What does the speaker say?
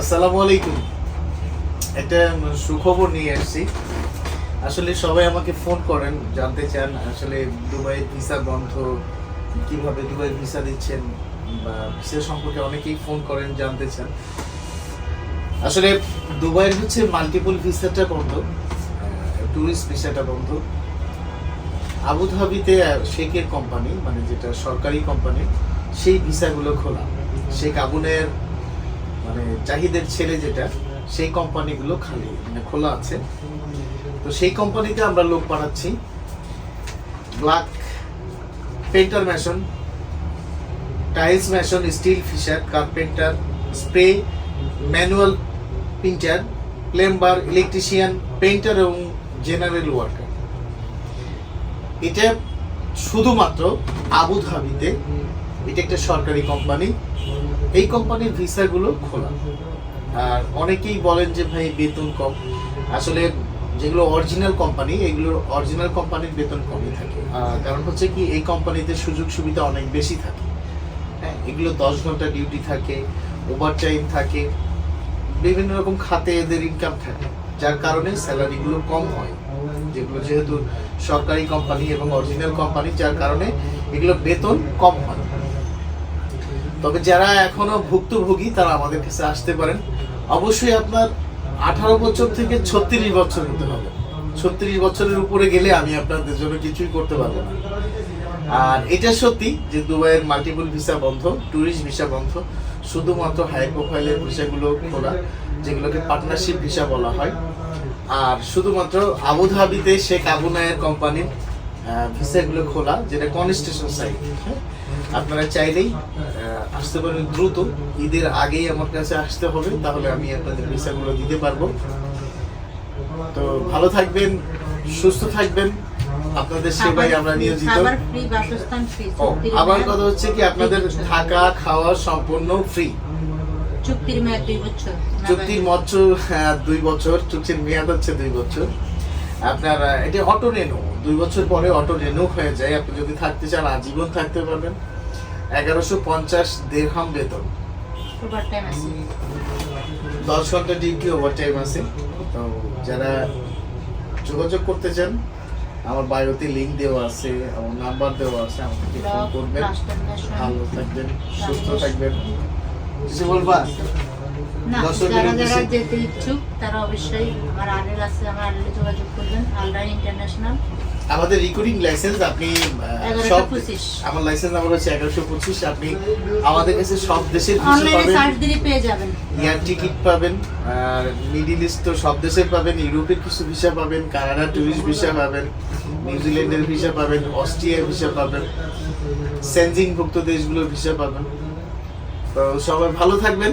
আসসালামু আলাইকুম। একটা সুখবর নিয়ে এসেছি আসলে সবাই আমাকে ফোন করেন, জানতে চান আসলে দুবাই ভিসা বন্ধ, কীভাবে দুবাই ভিসা দিচ্ছেন বা ভিসা সম্পর্কে অনেকেই ফোন করেন, জানতে চান। আসলে দুবাইয়ের হচ্ছে মাল্টিপল ভিসাটা বন্ধ ট্যুরিস্ট ভিসাটা বন্ধ। আবুধাবিতে শেখের কোম্পানি মানে যেটা সরকারি কোম্পানি সেই ভিসাগুলো খোলা। শেখ আবুনের মানে জাহিদের ছেলে যেটা, সেই কোম্পানিগুলো খালি মানে খোলা আছে। তো সেই কোম্পানিতে আমরা লোক পাঠাচ্ছি। Black painter mason tiles mason steel fixer carpenter spray manual printer plumber electrician painter এবং জেনারেল ওয়ার্কার এটা শুধুমাত্র আবুধাবিতে, এটা একটা সরকারি কোম্পানি এই কোম্পানির ভিসাগুলো খোলা। আর অনেকেই বলেন যে, ভাই, বেতন কম। আসলে যেগুলো অরিজিনাল কোম্পানি এগুলো অরিজিনাল কোম্পানির বেতন কমই থাকে। কারণ হচ্ছে কি, এই কোম্পানিতে সুযোগ সুবিধা অনেক বেশি থাকে। হ্যাঁ এগুলো দশ ঘণ্টা ডিউটি থাকে ওভার টাইম থাকে, বিভিন্ন রকম খাতে এদের ইনকাম থাকে, যার কারণে স্যালারিগুলো কম হয়। যেগুলো যেহেতু সরকারি কোম্পানি এবং অরিজিনাল কোম্পানি, যার কারণে এগুলো বেতন কম হয়। তবে যারা এখনও ভুক্তভোগী, তারা আমাদের কাছে আসতে পারেন। অবশ্যই আপনার আঠারো বছর থেকে ছত্রিশ বছর হতে হবে। ছত্রিশ বছরের উপরে গেলে আমি আপনাদের জন্য কিছুই করতে পারব না। আর এটা সত্যি যে দুবাইয়ের মাল্টিপল ভিসা বন্ধ ট্যুরিস্ট ভিসা বন্ধ, শুধুমাত্র হাই প্রোফাইলের ভিসাগুলো খোলা, যেগুলোকে পার্টনারশিপ ভিসা বলা হয়। আর শুধুমাত্র আবুধাবিতে শেখ আবু নায়ের কোম্পানির ভিসাগুলো খোলা যেটা কনস্টেশন সাইট আপনারা চাইলেই আসতে পারেন দ্রুত। ঈদের আগেই আমার কাছে আসতে হবে তাহলে আমি আপনাদের ভিসাগুলো দিতে পারব। তো ভালো থাকবেন সুস্থ থাকবেন। আপনাদের সেবাই আমরা নিয়োজিত। আবার কথা হচ্ছে কি আপনাদের থাকা খাওয়া সম্পূর্ণ ফ্রি চুক্তির মেয়াদ দুই বছর। চুক্তির মৎস্য হ্যাঁ, দুই বছর চুক্তির মেয়াদ হচ্ছে দুই বছর। আপনার এটা অটো রেনু দুই বছর পরে অটো রেনু হয়ে যায়। আপনি যদি থাকতে চান আজীবন থাকতে পারবেন। এগারোশো পঞ্চাশ দেড়হাম বেতন। দশ ঘণ্টা ডিউটি ওভার টাইম আছে। তো যারা যোগাযোগ করতে চান আমার বায়োতে লিঙ্ক দেওয়া আছে আমার নাম্বার দেওয়া আছে আমাকে ফোন করবেন। ভালো থাকবেন সুস্থ থাকবেন। কিছু বলবা? না যারা যারা যেতে ইচ্ছুক তারা অবশ্যই আমার আলের আছে আমার আলের যোগাযোগ করবেন আলরা ইন্টারন্যাশনাল আমাদের রিক্রুটিং লাইসেন্স আপনি সব আমার লাইসেন্স নাম্বার হচ্ছে এগারোশো পঁচিশ। আপনি আমাদের কাছে সব দেশের পেয়ে যাবেন। এয়ার টিকিট পাবেন আর মিডিল ইস্ট তো সব দেশের পাবেন ইউরোপের কিছু ভিসা পাবেন কানাডা টুরিস্ট ভিসা পাবেন নিউজিল্যান্ডের ভিসা পাবেন অস্ট্রিয়ার ভিসা পাবেন সেনজিং ভুক্ত দেশগুলোর ভিসা পাবেন। তো সবাই ভালো থাকবেন।